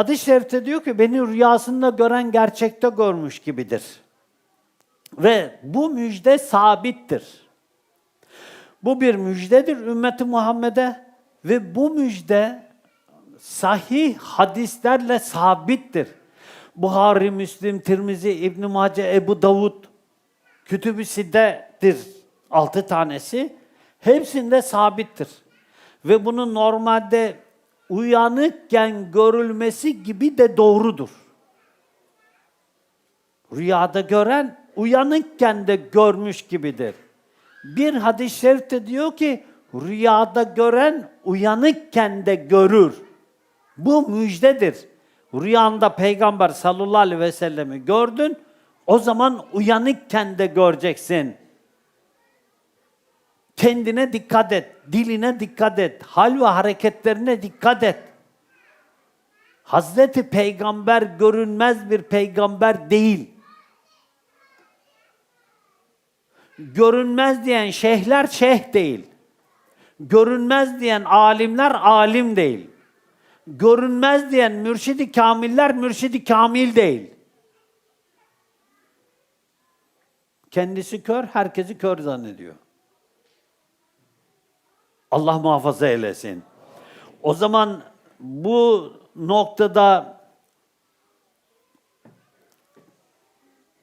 Hadis-i şerifte diyor ki beni rüyasında gören gerçekte görmüş gibidir. Ve bu müjde sabittir. Bu bir müjdedir ümmeti Muhammed'e ve bu müjde sahih hadislerle sabittir. Buhari, Müslim, Tirmizi, İbn Mace, Ebu Davud Kütüb-i Sidde'dir altı tanesi. Hepsinde sabittir. Ve bunun normalde uyanıkken görülmesi gibi de doğrudur. Rüyada gören uyanıkken de görmüş gibidir. Bir hadis-i şerifte diyor ki rüyada gören uyanıkken de görür. Bu müjdedir. Rüyanda peygamber sallallahu aleyhi ve sellemi gördün. O zaman uyanıkken de göreceksin. Kendine dikkat et, diline dikkat et, hal ve hareketlerine dikkat et. Hazreti Peygamber görünmez bir peygamber değil. Görünmez diyen şeyhler şeyh değil. Görünmez diyen alimler alim değil. Görünmez diyen mürşidi kamiller mürşidi kamil değil. Kendisi kör, herkesi kör zannediyor. Allah muhafaza eylesin. O zaman bu noktada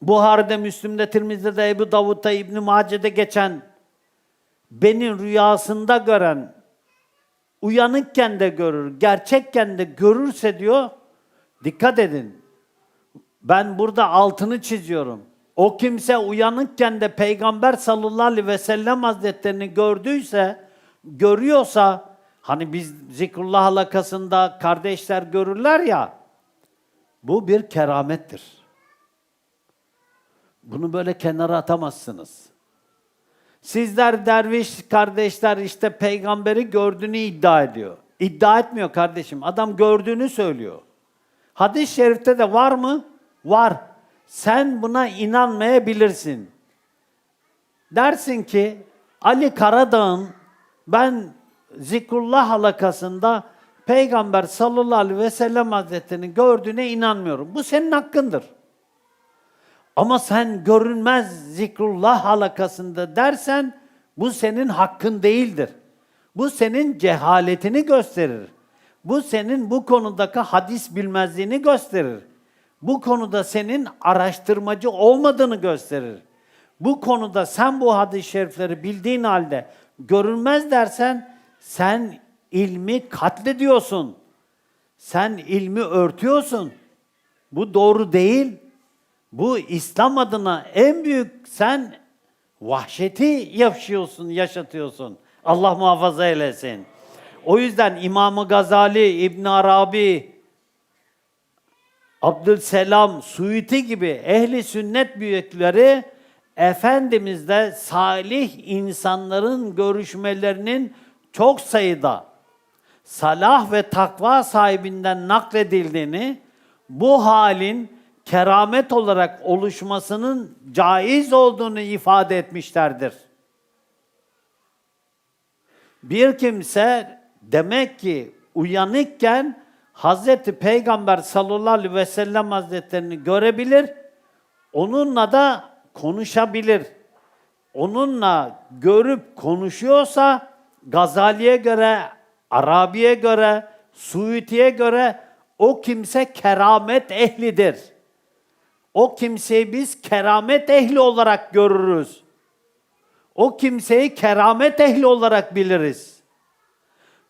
Buhari'de, Müslim'de, Tirmiz'de, Ebu Davud'da, İbn Mace'de geçen beni rüyasında gören uyanıkken de görür, gerçekken de görürse diyor, dikkat edin. Ben burada altını çiziyorum. O kimse uyanıkken de Peygamber sallallahu aleyhi ve sellem hazretlerini gördüyse, görüyorsa, hani biz zikrullah halakasında kardeşler görürler ya, bu bir keramettir. Bunu böyle kenara atamazsınız. Sizler derviş kardeşler işte peygamberi gördüğünü iddia ediyor. İddia etmiyor kardeşim. Adam gördüğünü söylüyor. Hadis-i şerifte de var mı? Var. Sen buna inanmayabilirsin. Dersin ki Ali Karadağ'ın ben zikrullah halakasında Peygamber sallallahu aleyhi ve sellem hazretlerini gördüğüne inanmıyorum. Bu senin hakkındır. Ama sen görünmez zikrullah halakasında dersen bu senin hakkın değildir. Bu senin cehaletini gösterir. Bu senin bu konudaki hadis bilmezliğini gösterir. Bu konuda senin araştırmacı olmadığını gösterir. Bu konuda sen bu hadis-i şerifleri bildiğin halde görünmez dersen sen ilmi katlediyorsun. Sen ilmi örtüyorsun. Bu doğru değil. Bu İslam adına en büyük sen vahşeti yaşıyorsun, yaşatıyorsun. Allah muhafaza eylesin. O yüzden İmam-ı Gazali, İbn Arabi, Abdülselam, Suyuti gibi ehli sünnet büyükleri Efendimiz'de salih insanların görüşmelerinin çok sayıda salah ve takva sahibinden nakledildiğini, bu halin keramet olarak oluşmasının caiz olduğunu ifade etmişlerdir. Bir kimse demek ki uyanıkken Hazreti Peygamber sallallahu aleyhi ve sellem hazretlerini görebilir, onunla da konuşabilir. Onunla görüp konuşuyorsa Gazali'ye göre, Arabi'ye göre, Suyuti'ye göre o kimse keramet ehlidir. O kimseyi biz keramet ehli olarak görürüz. O kimseyi keramet ehli olarak biliriz.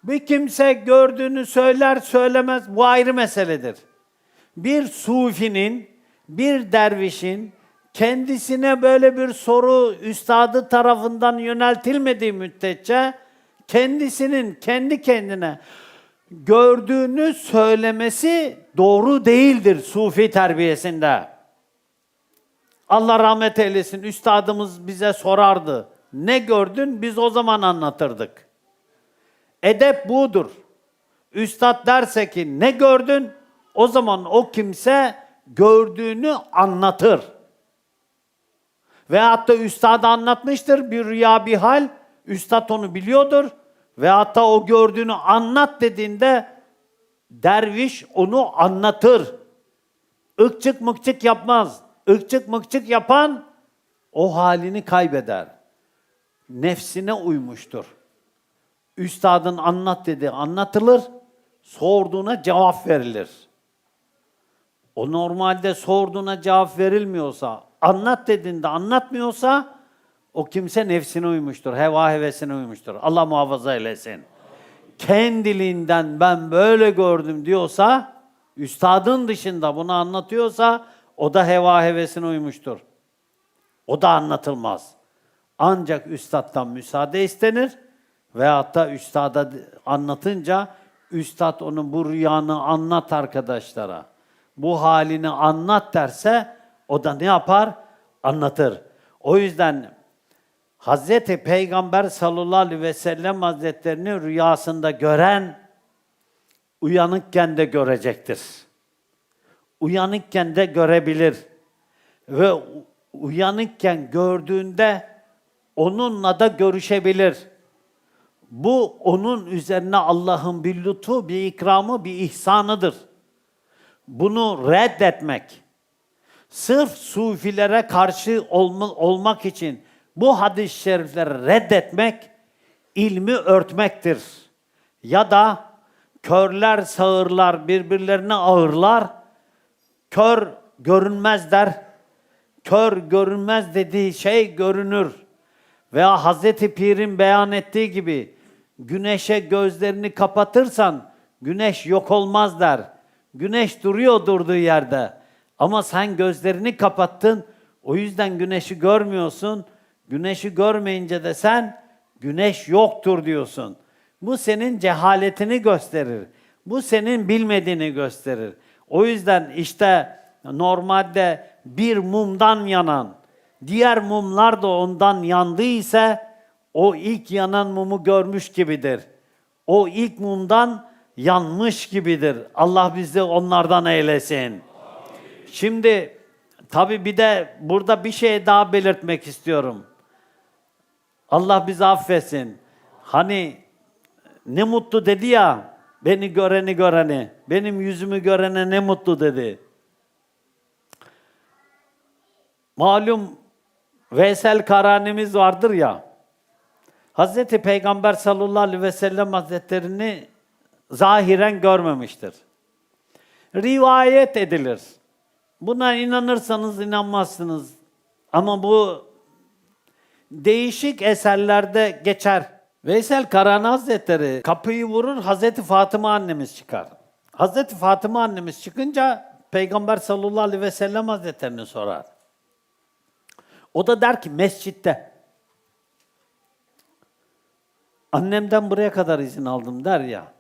Bir kimse gördüğünü söyler söylemez bu ayrı meseledir. Bir sufinin, bir dervişin kendisine böyle bir soru üstadı tarafından yöneltilmediği müddetçe kendisinin kendi kendine gördüğünü söylemesi doğru değildir sufi terbiyesinde. Allah rahmet eylesin. Üstadımız bize sorardı. Ne gördün? Biz o zaman anlatırdık. Edep budur. Üstad derse ki ne gördün? O zaman o kimse gördüğünü anlatır. Ve hatta üstad anlatmıştır bir rüya bir hal. Üstad onu biliyordur. Ve hatta o gördüğünü anlat dediğinde Derviş onu anlatır. Ikçık mıkçık yapmaz. Ikçık mıkçık yapan o halini kaybeder. Nefsine uymuştur. Üstadın anlat dedi anlatılır. Sorduğuna cevap verilir. O normalde sorduğuna cevap verilmiyorsa, anlat dediğinde anlatmıyorsa o kimse nefsine uymuştur, heva hevesine uymuştur. Allah muhafaza eylesin. Kendiliğinden ben böyle gördüm diyorsa, üstadın dışında bunu anlatıyorsa o da heva hevesine uymuştur. O da anlatılmaz. Ancak üstattan müsaade istenir veyahut da üstada anlatınca üstad onun bu rüyanı anlat arkadaşlara. Bu halini anlat derse o da ne yapar? Anlatır. O yüzden Hazreti Peygamber sallallahu aleyhi ve sellem hazretlerini rüyasında gören uyanıkken de görecektir. Uyanıkken de görebilir. Ve uyanıkken gördüğünde onunla da görüşebilir. Bu onun üzerine Allah'ın bir lütfu, bir ikramı, bir ihsanıdır. Bunu reddetmek, sırf sufilere karşı olma- olmak için bu hadis-i şerifleri reddetmek, ilmi örtmektir. Ya da körler sağırlar, birbirlerine ağırlar, kör görünmez der, kör görünmez dediği şey görünür. Veya Hazreti Pir'in beyan ettiği gibi güneşe gözlerini kapatırsan güneş yok olmaz der. Güneş duruyor durduğu yerde. Ama sen gözlerini kapattın. O yüzden güneşi görmüyorsun. Güneşi görmeyince de sen güneş yoktur diyorsun. Bu senin cehaletini gösterir. Bu senin bilmediğini gösterir. O yüzden işte normalde bir mumdan yanan, diğer mumlar da ondan yandıysa o ilk yanan mumu görmüş gibidir. O ilk mumdan yanmış gibidir. Allah bizi onlardan eylesin. Şimdi tabii bir de burada bir şey daha belirtmek istiyorum. Allah bizi affetsin. Hani ne mutlu dedi ya, beni göreni göreni, benim yüzümü görene ne mutlu dedi. Malum Veysel Karani'miz vardır ya, Hazreti Peygamber sallallahu aleyhi ve sellem hazretlerini zahiren görmemiştir. Rivayet edilir. Buna inanırsanız inanmazsınız. Ama bu değişik eserlerde geçer. Veysel Karani Hazretleri kapıyı vurur, Hazreti Fatıma annemiz çıkar. Hazreti Fatıma annemiz çıkınca Peygamber sallallahu aleyhi ve sellem Hazretlerini sorar. O da der ki mescitte. Annemden buraya kadar izin aldım der ya.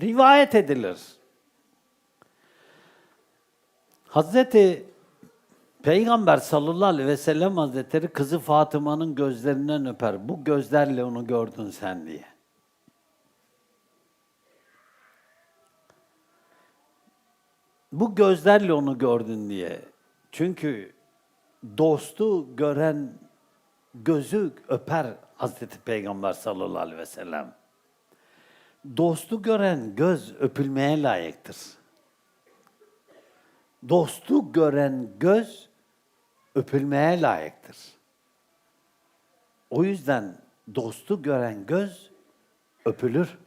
Rivayet edilir. Hazreti Peygamber sallallahu aleyhi ve sellem hazretleri kızı Fatıma'nın gözlerinden öper. Bu gözlerle onu gördün sen diye. Bu gözlerle onu gördün diye. Çünkü dostu gören gözü öper Hazreti Peygamber sallallahu aleyhi ve sellem. Dostu gören göz öpülmeye layıktır. Dostu gören göz öpülmeye layıktır. O yüzden dostu gören göz öpülür.